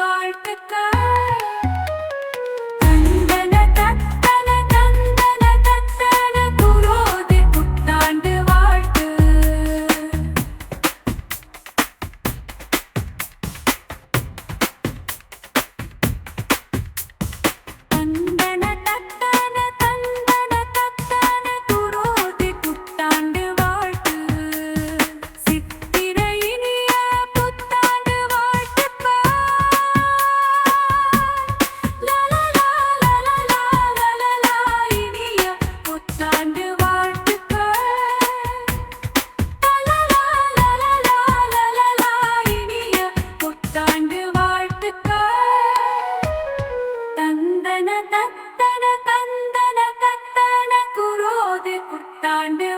வாழ்த்துக்கள். கந்தன கந்தன கத்தன குரோது புத்தாண்டு